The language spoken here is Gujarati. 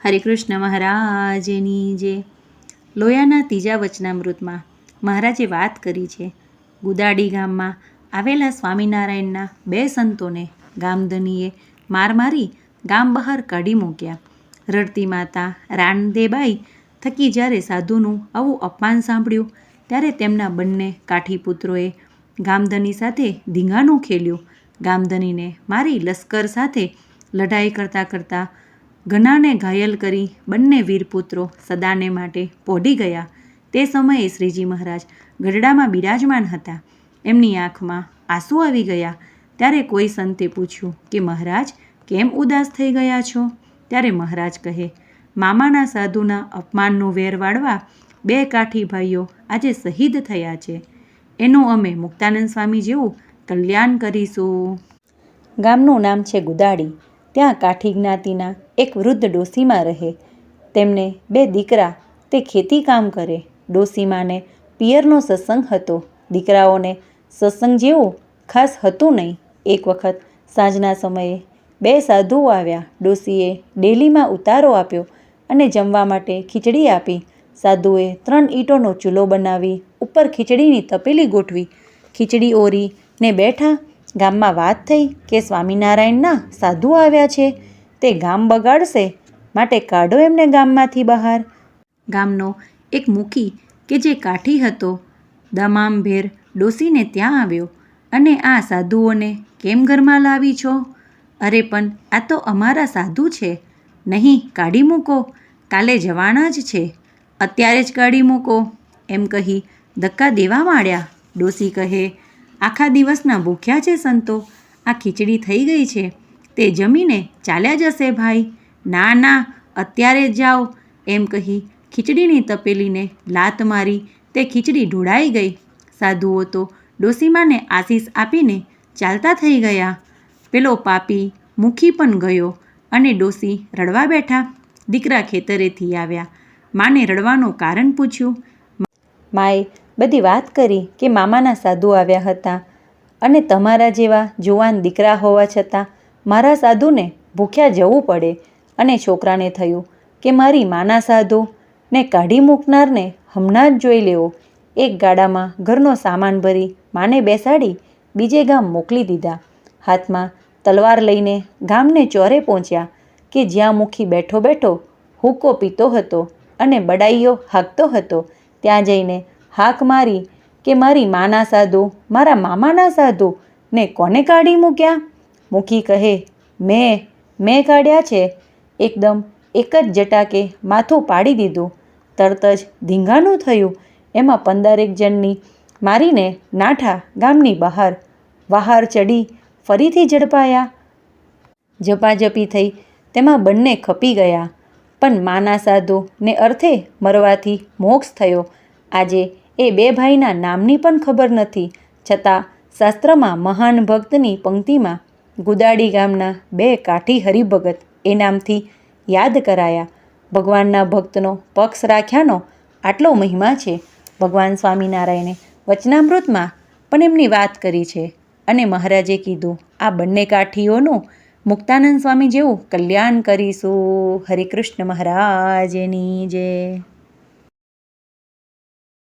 હરિકૃષ્ણ મહારાજની જે લોયાના ત્રીજા વચનામૃતમાં મહારાજે વાત કરી છે. ગુદાડી ગામમાં આવેલા સ્વામિનારાયણના બે સંતોને ગામધનીએ માર મારી ગામ બહાર કાઢી મૂક્યા. રડતી માતા રાણદેબાઈ થકી જ્યારે સાધુનું આવું અપમાન સાંભળ્યું, ત્યારે તેમના બંને કાઠી પુત્રોએ ગામધની સાથે ધીંગાણું ખેલ્યું. ગામધનીને મારી લશ્કર સાથે લડાઈ કરતાં કરતાં ઘણાને ઘાયલ કરી બંને વીરપુત્રો સદાને માટે પોઢી ગયા. તે સમયે શ્રીજી મહારાજ ગઢડામાં બિરાજમાન હતા. એમની આંખમાં આંસુ આવી ગયા. ત્યારે કોઈ સંતે પૂછ્યું કે, મહારાજ, કેમ ઉદાસ થઈ ગયા છો? ત્યારે મહારાજ કહે, મામાના સાધુના અપમાનનું વેર વાળવા બે કાઠી ભાઈઓ આજે શહીદ થયા છે. એનું અમે મુક્તાનંદ સ્વામી જેવું કલ્યાણ કરીશું. ગામનું નામ છે ગુદાડી. ત્યાં કાઠી જ્ઞાતિના એક વૃદ્ધ ડોસીમાં રહે. તેમને બે દીકરા, તે ખેતી કામ કરે. ડોસીમાને પિયરનો સત્સંગ હતો. દીકરાઓને સત્સંગ જેવું ખાસ હતું નહીં. એક વખત સાંજના સમયે બે સાધુઓ આવ્યા. ડોસીએ ડેલીમાં ઉતારો આપ્યો અને જમવા માટે ખીચડી આપી. સાધુએ ત્રણ ઈંટોનો ચૂલો બનાવી, ઉપર ખીચડીની તપેલી ગોઠવી. ખીચડી ઓરી ને બેઠા ગામમાં વાત થઈ કે સ્વામિનારાયણના સાધુ આવ્યા છે, તે ગામ બગાડશે, માટે કાઢો એમને ગામમાંથી બહાર. ગામનો એક મુખી કે જે કાઠી હતો, દમામભેર ડોસીને ત્યાં આવ્યો, અને આ સાધુઓને કેમ ઘરમાં લાવી છો? અરે પણ આ તો અમારા સાધુ છે. નહીં, કાઢી મૂકો. કાલે જવાના જ છે. અત્યારે જ કાઢી મૂકો. એમ કહી ધક્કા દેવા માંડ્યા. ડોસી કહે આખા દિવસના ભૂખ્યા છે સંતો. આ ખીચડી થઈ ગઈ છે. તે જમીને ચાલ્યા જશે ભાઈ. ના ના, અત્યારે જાઓ. એમ કહી ખીચડીની તપેલીને લાત મારી તે ખીચડી ઢોળાઈ ગઈ. સાધુઓ તો ડોસીમાને આશીષ આપીને ચાલતા થઈ ગયા. પેલો પાપી મુખી પણ ગયો અને ડોસી રડવા બેઠા. દીકરા ખેતરેથી આવ્યા. માને રડવાનું કારણ પૂછ્યું. માએ બધી વાત કરી કે મામાના સાધુ આવ્યા હતા અને તમારા જેવા જુવાન દીકરા હોવા છતાં મારા સાધુને ભૂખ્યા જવું પડે અને છોકરાને થયું કે મારી માના સાધુ ને કાઢી મૂકનારને હમણાં જ જોઈ લેવો. એક ગાડામાં ઘરનો સામાન ભરી માને બેસાડી બીજે ગામ મોકલી દીધા. હાથમાં તલવાર લઈને ગામને ચોરે પહોંચ્યા કે જ્યાં મુખી બેઠો બેઠો હુકો પીતો હતો અને બડાઈઓ હાંકતો હતો. ત્યાં જઈને હાક મારી કે મારી માના સાધુ, મારા મામાના સાધુ ને કોને કાઢી મૂક્યા? મુખી કહે, મેં મેં કાઢ્યા છે. એકદમ એક જ જટાકે માથું પાડી દીધું. તરત જ ધીંગાનું થયું. એમાં પંદરેક જણની મારીને નાઠા ગામની બહાર. વહાર ચડી ફરીથી ઝડપાયા. ઝપાઝપી થઈ તેમાં બંને ખપી ગયા. પણ માના સાધુ ને અર્થે મરવાથી મોક્ષ થયો. આજે એ બે ભાઈના નામની પણ ખબર નથી, છતાં શાસ્ત્રમાં મહાન ભક્તની પંક્તિમાં ગુદાડી ગામના બે કાઠી હરિભગત એ નામથી યાદ કરાયા. ભગવાનના ભક્તનો પક્ષ રાખ્યાનો આટલો મહિમા છે. ભગવાન સ્વામિનારાયણે વચનામૃતમાં પણ એમની વાત કરી છે અને મહારાજે કીધું, આ બંને કાઠીઓનું મુક્તાનંદ સ્વામી જેવું કલ્યાણ કરીશું. હરિકૃષ્ણ મહારાજની જય.